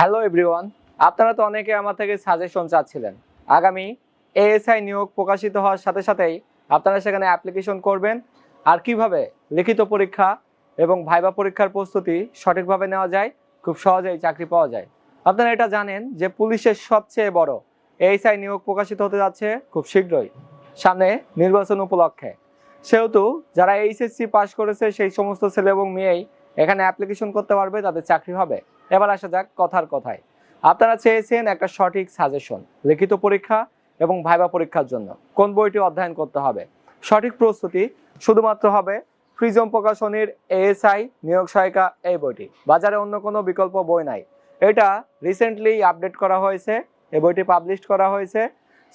Hello everyone আপনারা তো অনেকে আমার থেকে সাজেশন চাচ্ছিলেন। আগামী এএসআই নিয়োগ প্রকাশিত হওয়ার সাথে সাথেই আপনারা সেখানে অ্যাপ্লিকেশন করবেন। আর কীভাবে লিখিত পরীক্ষা এবং ভাইবা পরীক্ষার প্রস্তুতি সঠিকভাবে নেওয়া যায়? খুব সহজেই চাকরি পাওয়া যায়। আপনারা এটা জানেন যে পুলিশের সবচেয়ে বড় এএসআই নিয়োগ প্রকাশিত হতে যাচ্ছে খুব শীঘ্রই, সামনে নির্বাচন উপলক্ষে। সেহেতু যারা এইচএসসি পাশ করেছে, সেই সমস্ত ছেলে এবং মেয়েই এখানে অ্যাপ্লিকেশন করতে পারবে, তাদের চাকরি হবে। এবার আসা যাক কথার কথায়। আপনারা চেয়েছেন একটা সঠিক সাজেশন লিখিত পরীক্ষা এবং ভাইবা পরীক্ষার জন্য। কোন বইটি অধ্যয়ন করতে হবে? সঠিক প্রস্তুতি শুধুমাত্র হবে ফ্রিজম প্রকাশনীর এএসআই নিয়োগ সহায়িকা এই বইটি। বাজারে অন্য কোনো বিকল্প বই নাই। এটা রিসেন্টলি আপডেট করা হয়েছে এই বইটি পাবলিশ করা হয়েছে।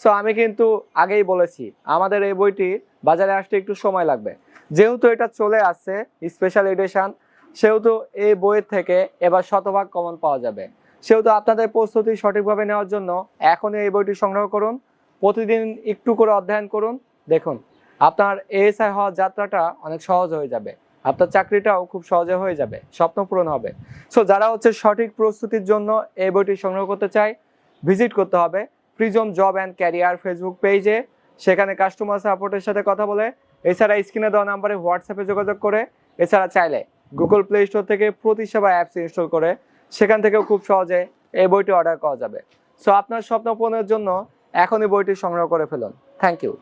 সো আমি কিন্তু আগেই বলেছি, আমাদের এই বইটি বাজারে আসতে একটু সময় লাগবে। যেহেতু এটা চলে আসছে স্পেশাল এডিশন সেহেতু এই বইয়ের থেকে এবার শতভাগ কমন পাওয়া যাবে। সেহেতু আপনাদের প্রস্তুতি সঠিকভাবে নেওয়ার জন্য এখনই এই বইটি সংগ্রহ করুন, প্রতিদিন একটু করে অধ্যয়ন করুন। দেখুন, আপনার এএসআই হওয়ার যাত্রাটা অনেক সহজ হয়ে যাবে। আপনার চাকরিটাও খুব সহজে হয়ে যাবে, স্বপ্ন পূরণ হবে। সো যারা হচ্ছে সঠিক প্রস্তুতির জন্য এই বইটি সংগ্রহ করতে চায় ভিজিট করতে হবে prism job and career Facebook পেজে সেখানে কাস্টমার সাপোর্টের সাথে কথা বলে। এছাড়া স্ক্রিনে দেওয়া নাম্বারে হোয়াটসঅ্যাপে যোগাযোগ করে। এছাড়া চাইলে গুগল প্লে স্টোর থেকে প্রতিসেবা অ্যাপস ইনস্টল করে, সেখান থেকেও খুব সহজে এই বইটি অর্ডার করা যাবে। সো আপনার স্বপ্ন পূরণের জন্য এখনই বইটি সংগ্রহ করে ফেলুন। Thank you